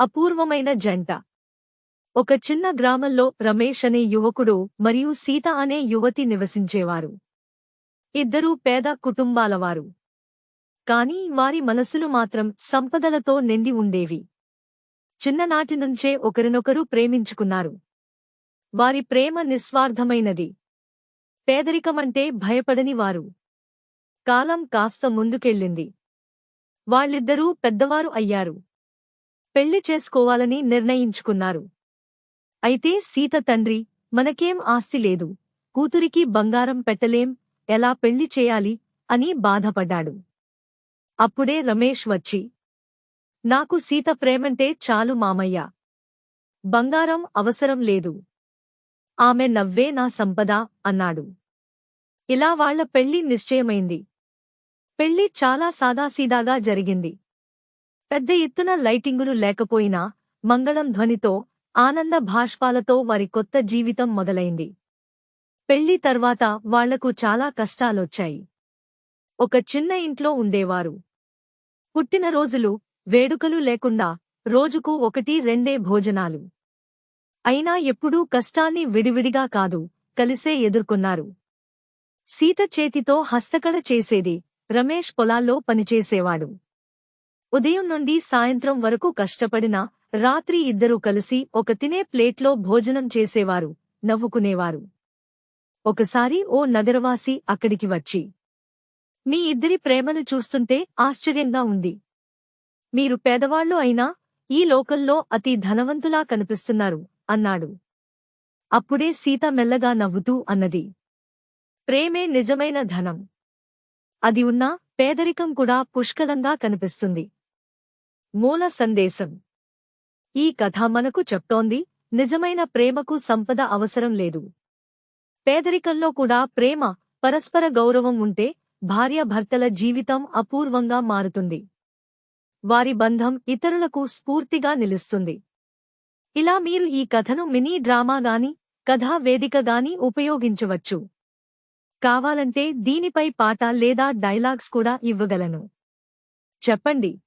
అపూర్వమైన జంట. ఒక చిన్న గ్రామంలో రమేష్ అనే యువకుడు మరియు సీత అనే యువతి నివసించేవారు. ఇద్దరూ పేద కుటుంబాలవారు. కాని వారి మనసులు మాత్రం సంపదలతో నిండి ఉండేవి. చిన్ననాటి నుంచే ఒకరినొకరు ప్రేమించుకున్నారు. వారి ప్రేమ నిస్వార్థమైనది. పేదరికమంటే భయపడని వారు. కాలం కాస్త ముందుకెళ్ళింది. వాళ్ళిద్దరూ పెద్దవారు అయ్యారు. పెళ్ళి చేసుకోవాలని నిర్ణయించుకున్నారు. అయితే సీత తండ్రి మనకేం ఆస్తి లేదు. కూతురికి బంగారం పెట్టలేం ఎలా పెళ్ళి చేయాలి అని బాధపడ్డాడు. అప్పుడే రమేష్ వచ్చి నాకు సీత ప్రేమంటే చాలు మామయ్య. బంగారం అవసరం లేదు. ఆమె నవ్వే నా సంపద అన్నాడు. ఇలా వాళ్ళ పెళ్ళి నిశ్చయమైంది. పెళ్ళి చాలా సాదాసీదాగా జరిగింది. పెద్ద ఎత్తున లైటింగులు లేకపోయినా మంగళం ధ్వనితో ఆనంద భాష్పాలతో వారి కొత్త జీవితం మొదలైంది. పెళ్ళి తర్వాత వాళ్ళకు చాలా కష్టాలొచ్చాయి. ఒక చిన్న ఇంట్లో ఉండేవారు. పుట్టినరోజులు వేడుకలు లేకుండా రోజుకు ఒకటి రెండే భోజనాలు. అయినా ఎప్పుడూ కష్టాన్ని విడివిడిగా కాదు కలిసే ఎదుర్కొన్నారు. సీత చేతితో హస్తకళ చేసేది రమేష్ పొలాల్లో పనిచేసేవాడు. ఉదయం నుండి సాయంత్రం వరకు కష్టపడినా రాత్రి ఇద్దరూ కలిసి ఒక తినే ప్లేట్లో భోజనం చేసేవారు నవ్వుకునేవారు. ఒకసారి ఓ నగరవాసి అక్కడికి వచ్చి మీ ఇద్దరి ప్రేమను చూస్తుంటే ఆశ్చర్యంగా ఉంది. మీరు పేదవాళ్ళు అయినా ఈ లోకల్లో అతి ధనవంతులా కనిపిస్తున్నారు అన్నాడు. అప్పుడే సీత మెల్లగా నవ్వుతూ అన్నది ప్రేమే నిజమైన ధనం. అది ఉన్నా పేదరికం కూడా పుష్కలంగా కనిపిస్తుంది. మూల సందేశం. ఈ కథ మనకు చెప్తోంది నిజమైన ప్రేమకు సంపద అవసరం లేదు. పేదరికంలో కూడా ప్రేమ పరస్పర గౌరవం ఉంటే భార్యాభర్తల జీవితం అపూర్వంగా మారుతుంది. వారి బంధం ఇతరులకు స్ఫూర్తిగా నిలుస్తుంది. ఇలా మీరు ఈ కథను మినీ డ్రామాగాని కథా వేదికగాని ఉపయోగించవచ్చు. కావాలంటే దీనిపై పాట లేదా డైలాగ్స్ కూడా ఇవ్వగలను. చెప్పండి.